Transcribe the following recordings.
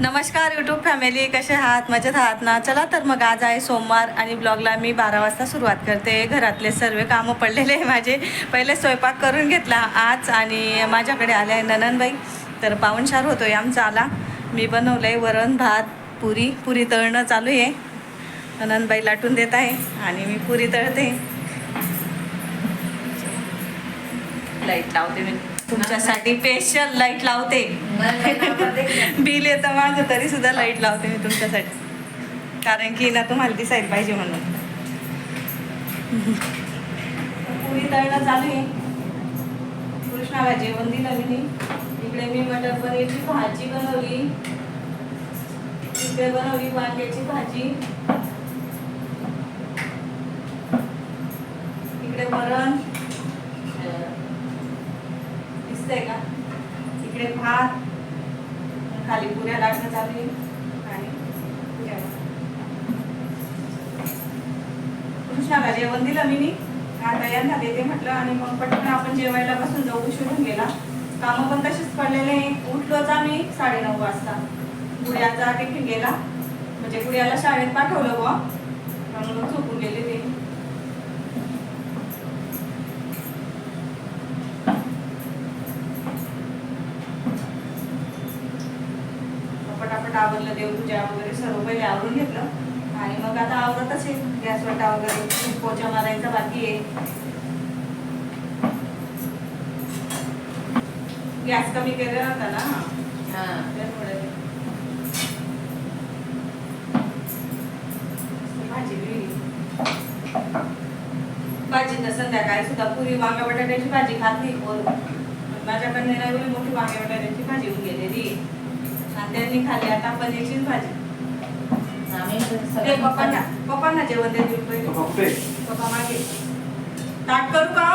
नमस्कार YouTube family कसे आहात? मजेत आहात ना? चला तर मग आज आहे सोमवार आणि ब्लॉगला मी बारा वाजता सुरुवात करते. घरातले सर्व कामं पडलेले आहे माझे. पहिले स्वयंपाक करून घेतला आज आणि माझ्याकडे आले आहे नननबाई तर पाहुणचार होतो आहे आमचा आला. मी बनवलं आहे वरण भात पुरी. पुरी तळणं चालू आहे. नननबाई लाटून देत आहे आणि मी पुरी तळते. लाइट लावते मी. तुमच्यासाठी स्पेशल लाइट लावते. बिल येतं माझं तरी सुद्धा लाइट लावते मी तुमच्यासाठी. कारण की ना तुम्हाला दिसायला पाहिजे म्हणून. पुरी तळणं चालू आहे. कृष्णाला जेवण दिलं मी. इकडे मी मटर पनीरची भाजी बनवली. इकडे बनवली वांग्याची भाजी. इकडे वरण दिसतंय का? इकडे भात खाली पुऱ्या लागणं चालू आणि कृष्णाला जेवण दिलं मी काय आता यांना देते म्हटलं आणि मग पटकन आपण जेवायला बसून जाऊ. उशिरून गेला. कामं पण तसेच पडलेले उठलोच आम्ही साडेनऊ वाजता. गुड्याचा टिफिन गेला. म्हणजे गुड्याला शाळेत पाठवलं बुवा. म्हणून झोपून गेले ते पटापट आवरलं देवपूजा वगैरे सर्व पहिले आवरून घेतलं. आणि मग आता आवरतच आहे. गॅस वाटा वगैरे पोचा मारायचा बाकी आहे. गॅस कमी केलेला होता ना? भाजी भाजी तर संध्याकाळी सुद्धा पुरी वांगा बटाट्याची भाजी खात नाही माझ्याकडे ना एवढी मोठी वांग्या बटाट्याची भाजी होऊन गेलेली. त्यांनी खाल्ली. आता पनीरचीच भाजी. ते पप्पांना पप्पांना जेवण पहिले पप्पा मागे. ताट करू का?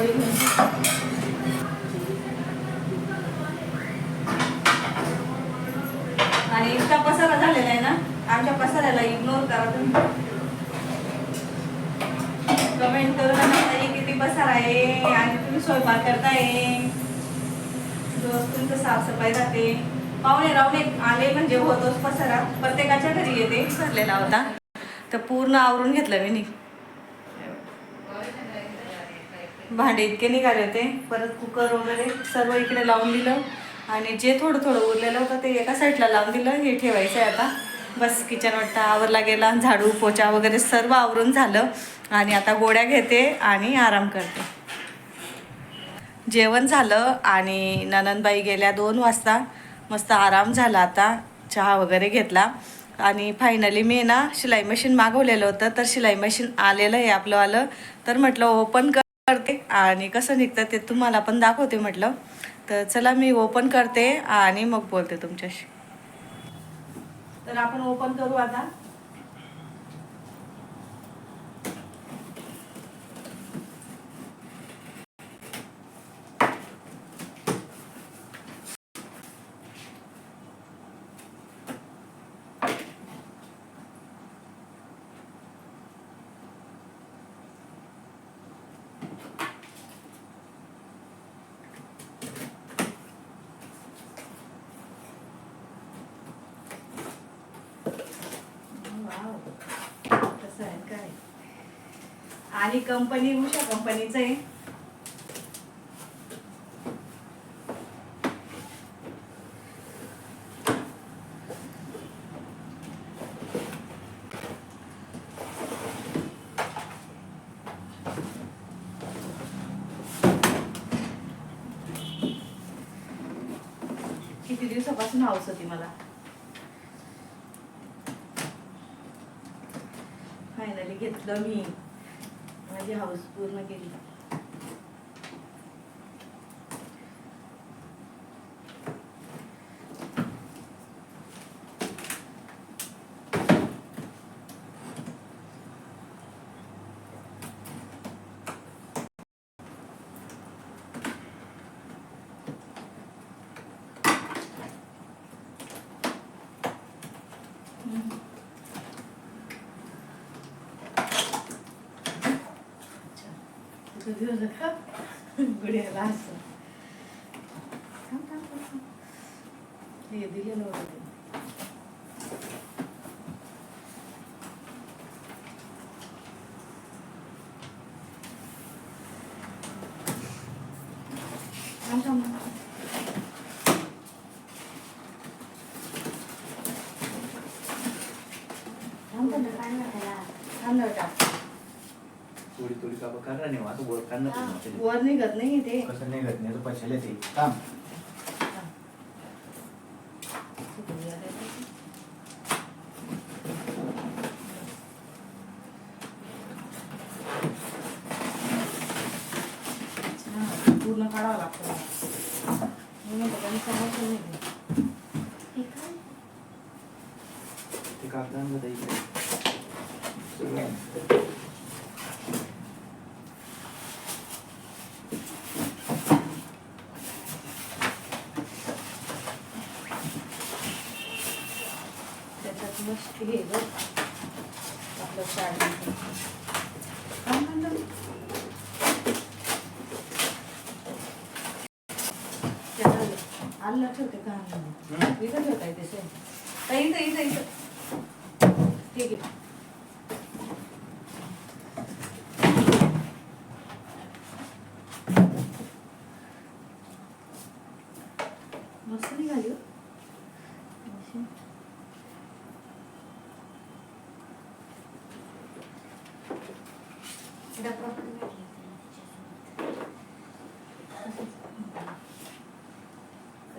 आणि आणि इतका पसारा झालेला आहे ना आमच्या पसाऱ्याला इग्नोर करा तुम्ही. कमेंट करून किती पसारा आहे आणि तुम्ही स्वयंपाक करताय. रोज तुमचं साफसफाई राहते. पाहुणे रावणे आले म्हणजे होतोच पसारा. प्रत्येकाच्या घरी येते सरलेला होता. तर पूर्ण आवरून घेतलं मी नी भांडे इतके निघाले होते. परत कुकर वगैरे सर्व इकडे लावून दिलं. आणि जे थोडं थोडं उरलेलं होतं ते एका साईडला लावून दिलं. हे ठेवायचं आहे आता. बस किचन वाटतं आवरला गेला. झाडू पोचा वगैरे सर्व आवरून झालं. आणि आता गोळ्या घेते आणि आराम करते. जेवण झालं आणि ननंदबाई गेल्या दोन वाजता. मस्त आराम झाला आता. चहा वगैरे घेतला. आणि फायनली मी ना शिलाई मशीन मागवलेलं होतं. तर शिलाई मशीन आलेलं आहे आपलं आलं तर म्हटलं ओपन कर. करते आणि कसं निघतं ते तुम्हाला पण दाखवते म्हटलं. तर चला मी ओपन करते आणि मग बोलते तुमच्याशी. तर आपण ओपन करू आता वाव. कसं आहे काय आणि कंपनी उषा कंपनीचं आहे. किती दिवसापासून हाऊस होती मला? फायनली घेतलं मी. माझी हाऊस पूर्ण केली Mm-hmm. तुझं दिवस का गुडियाला असं थांब, थांब, थांब, थांब. हे दिलेलं होतं ते. थांब, थांब, थांब. थांब, थांब, थांब ना बेटा. थोडी थोडी कापा करा नाही हा, पण नाही. वर निघत नाही ते. कसं नाही? घट नाही पैशाला ते. काम पूर्ण काढावं लागतं मी म्हणते त्यांनी समजलं नाही ते. ते कागदांना जाता इकडे त्याच्यात मस्त हे ग आपलं साडी थांब, थांब, थांब. त्याच्यात आलं ठेवते का हम्म. इथं ठेवता येते सेम ताई, इथं इथं इथं ठीक आहे मस्त निघाली हो.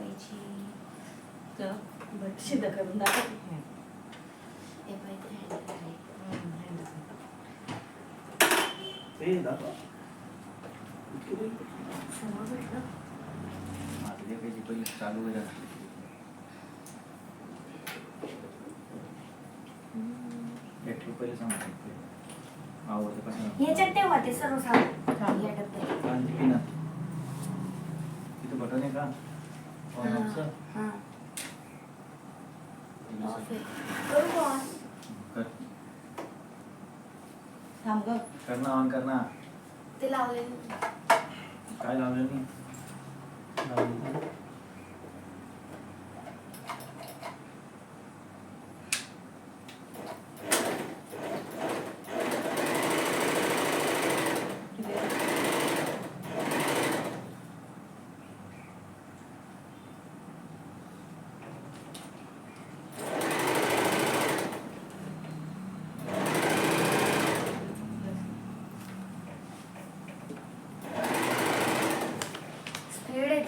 अशी. तर बट शिदा करून दाखव ते दाखव. इतके बैल. आता ते काही चालू आहे सर्व सांग. या डब्यात. कांची पिना तिथं बटन आहे का? ऑन ऑफचं हा ते ऑफ दिसतं. आहे. करू का on? कर थांब ग कर ना ऑन कर ना ते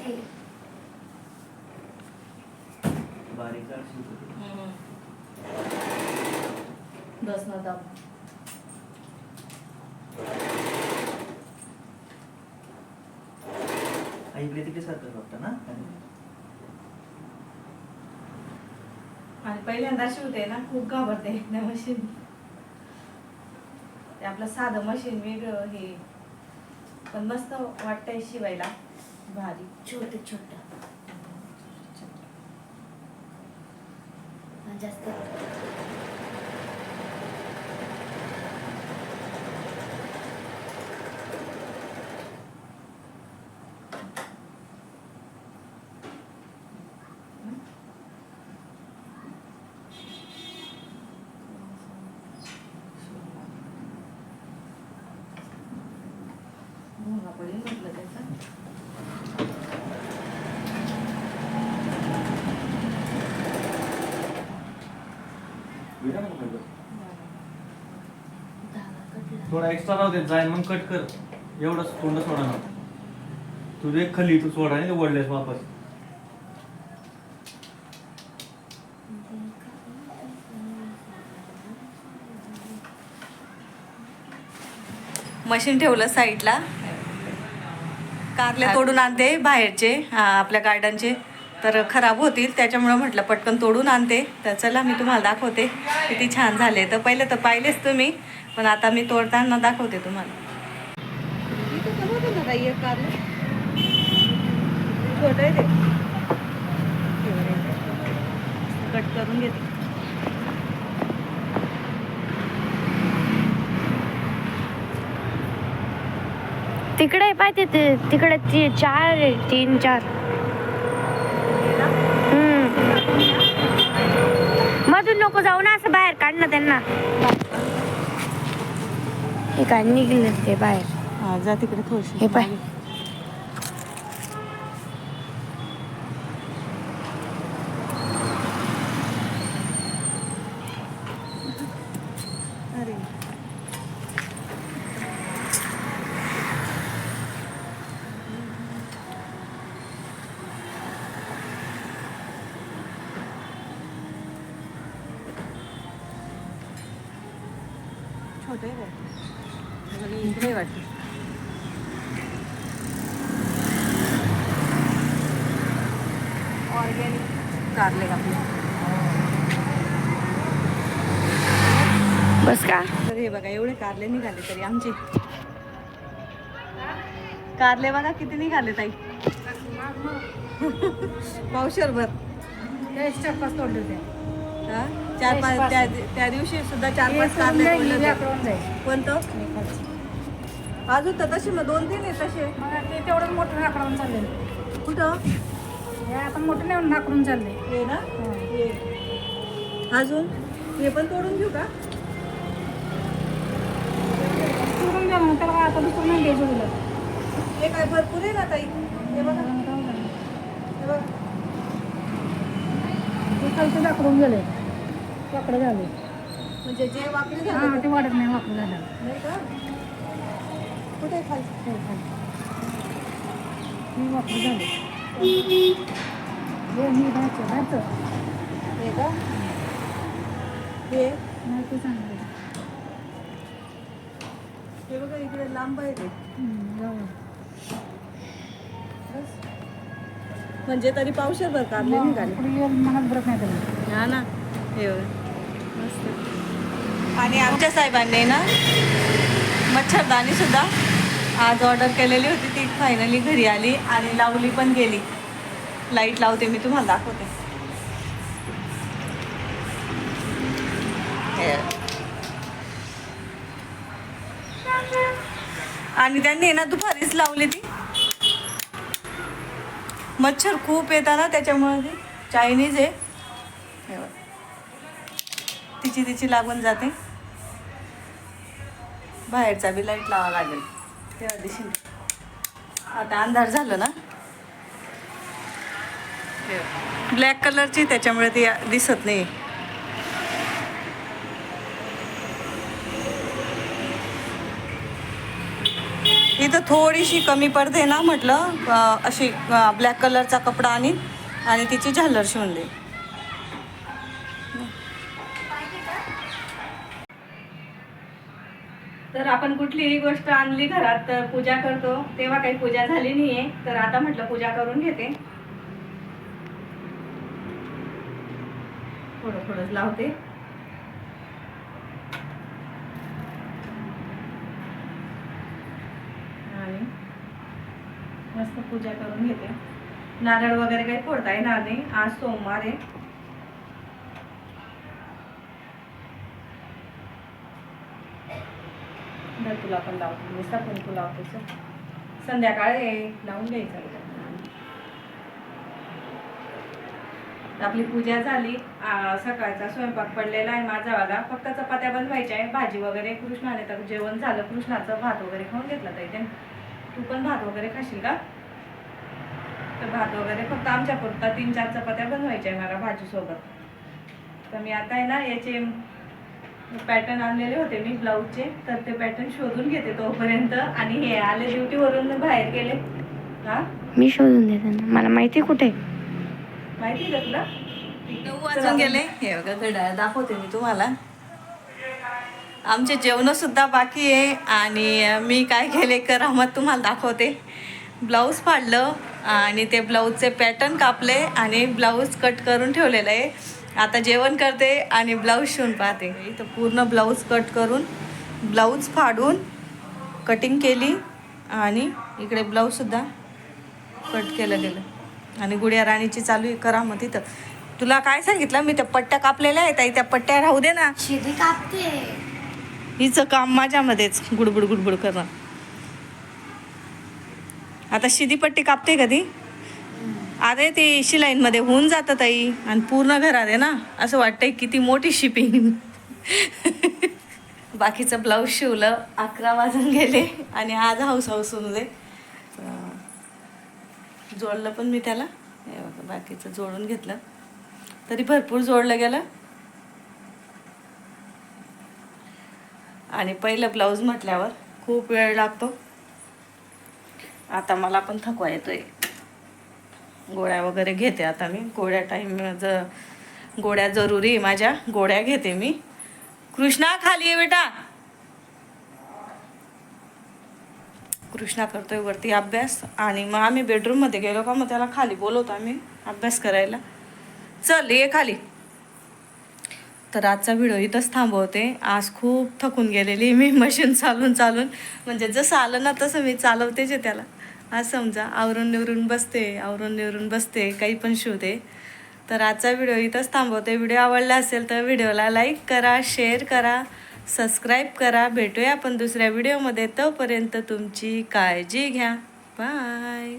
आहे ना दाब. हा, इकडे तिकडे सारखं वाटतं ना? आणि पहिल्यांदा शिवते ना खूप घाबरते त्या मशीन ते आपलं साधं मशीन वेगळं हे. पण मस्त वाटतंय शिवायला. भारी. छोट छोट. जास्त थोडा एक्स्ट्रा राहू देत जाईन मग कट कर. एवढंच तोंड सोडा ना. तुझे एक खाली तू सोडा नाही वडलेस वापस. मशीन ठेवलं साईडला. कारले तोडून आणते बाहेरचे आपल्या गार्डनचे. तर खराब होतील त्याच्यामुळं म्हटलं पटकन तोडून आणते. तर चला मी तुम्हाला दाखवते. किती छान झाले. तर पहिले तर पाहिलेच तुम्ही. पण आता मी तोडताना दाखवते तुम्हाला. आहे ते कट करून घेते. तिकडे पाहिजे ते तिकडे ती चार आहे तीन चार. मधून नको जाऊ ना असं बाहेर काढणं त्यांना. काय निघले ते बाहेर हा जा तिकडे थोडीशी हे पाय. अरे छोटे आहे काय? बघ, इकडे आहे वाटतं. ऑर्गॅनिक कारले बस का? तर हे बघा एवढे कारले निघाले तरी आमचे. कारले बघा किती निघाले ताई. पावशर भर हा? चार पाच त्या त्या दिवशी सुद्धा चार पाच कारले तोडले होते. अजून तर तसे मग दोन तीन आहे तसे ते तेवढं मोठं नाकडून चाललंय कुठं? हे आता मोठं नाही नाकडून चाललंय हे ना? हे. अजून? हे पण तोडून घेऊ का? सोडून द्या मग त्याला आता दुसरं नाही घ्यायचं तुला हे काय भरपूर आहे ना ताई? हे बघा. हे बघा. खालचं दाखवून गेले वाकडे झाले. म्हणजे जे वाकडे झाले ते. वाढत नाही वाकडं झालं नाही का? कुठे खाली? झाले. हे का? हे? नाही ते चांगलं हे बघा इकडे लांब आहे ते. जाऊ. म्हणजे तरी पावशे निघाले. बरं नाही त्याला हा ना. हे. मस्त. आणि आमच्या साहेबांनी ना मच्छरदाणी सुद्धा आज ऑर्डर केलेली होती ती फायनली घरी आली आणि लावली पण गेली. लाइट लावते मी तुम्हाला दाखवते. आणि त्यांनी ना दुपारीच लावली ती. मच्छर खूप येतात ना त्याच्यामुळे ती चायनीज आहे तिची तिची लागून जाते. बाहेरचा बी लाइट लावा लागेल. तेव्हा दिसेल आता अंधार झालं ना? ब्लॅक कलरची त्याच्यामुळे ती दिसत नाही. इथं थोडीशी कमी पडते ना म्हटलं अशी ब्लॅक कलरचा कपडा आणि आणि तिची झालर शिवून दे आपण कुठलीही गोष्ट आणली घरात तर पूजा करतो. तेव्हा काही पूजा झाली नाहीये. तर आता म्हटलं पूजा करून घेते. थोडं थोडंच लावते. आणि मस्त पूजा करून घेते. नारळ वगैरे काही फोडता येणार नाही. आज सोमवार आहे. धर तुला पण लावते निसा कुंकू लावते चल. संध्याकाळी आहे, लावून घ्यायचं आपली पूजा झाली सकाळचा स्वयंपाक पडलेला आहे माझावाला फक्त चपात्या बनवायच्या आहे भाजी वगैरे कृष्णाने तर जेवण झालं कृष्णाचं भात वगैरे खाऊन घेतला ताई तू पण भात वगैरे खाशील का? तर भात वगैरे फक्त आमच्या पुरता तीन चार चपात्या बनवायच्या आहे मला भाजीसोबत. तर मी आता आहे ना याचे पॅटर्न आणलेले होते मी ब्लाऊजचे तर ते पॅटर्न शोधून घेते तोपर्यंत. आणि हे आले ड्युटीवरून बाहेर गेले. हा? मी शोधून देते ना. मला माहिती कुठे? माहिती का तुला? नऊ वाजून गेले. हे बघा घड्याळ दाखवते मी तुम्हाला. आमचे जेवण सुद्धा बाकी आहे. आणि मी काय केले करामत तुम्हाला दाखवते. ब्लाऊज फाडलं आणि ते ब्लाऊजचे पॅटर्न कापले आणि ब्लाऊज कट करून ठेवलेलं आहे. आता जेवण करते आणि ब्लाऊज शिवून पाहते. इथं पूर्ण ब्लाऊज कट करून ब्लाऊज फाडून कटिंग केली आणि इकडे ब्लाऊजसुद्धा कट केलं गेलं. आणि गुडिया राणीची चालू आहे करा मग तिथं. तुला काय सांगितलं? मी त्या पट्ट्या कापलेल्या आहेत. त्या पट्ट्या राहू दे ना. कापते. हिचं काम माझ्यामध्येच. गुडबुड गुडबुड करणं. आता शिदीपट्टी कापते कधी? अरे ते शिलाईनमध्ये होऊन जातं ताई. आणि पूर्ण घरात आहे ना असं वाटतंय किती मोठी शिपिंग बाकीचं ब्लाऊज शिवलं अकरा वाजून गेले आणि आज हाऊस हाऊस होऊन दे जोडलं पण मी त्याला. बाकीचं जोडून घेतलं. तरी भरपूर जोडलं गेलं. आणि पहिलं ब्लाऊज म्हटल्यावर खूप वेळ लागतो. आता मला पण थकवा येतोय. गोळ्या वगैरे घेते. आता मी गोळ्या टाईम ज गोळ्या जरुरी माझ्या. गोळ्या घेते मी. कृष्णा खाली आहे बेटा. कृष्णा करतोय वरती अभ्यास. आणि मग आम्ही बेडरूममध्ये गेलो का मग त्याला खाली बोलवतो आम्ही अभ्यास करायला. चल ये खाली. तर आजचा व्हिडिओ इथंच थांबवते. आज खूप थकून गेलेली मी. मशीन चालून चालून. म्हणजे जसं आलं ना तसं मी चालवतेच आहे त्याला. आज समजा आवरून निवरून बसते आवरून निवरून बसते काही पण शिवते तर आजचा व्हिडिओ इथंच थांबवते. व्हिडिओ आवडला असेल तर व्हिडिओला लाईक करा शेअर करा सबस्क्राईब करा. भेटूया आपण दुसऱ्या व्हिडिओमध्ये. तोपर्यंत तुमची काळजी घ्या. बाय.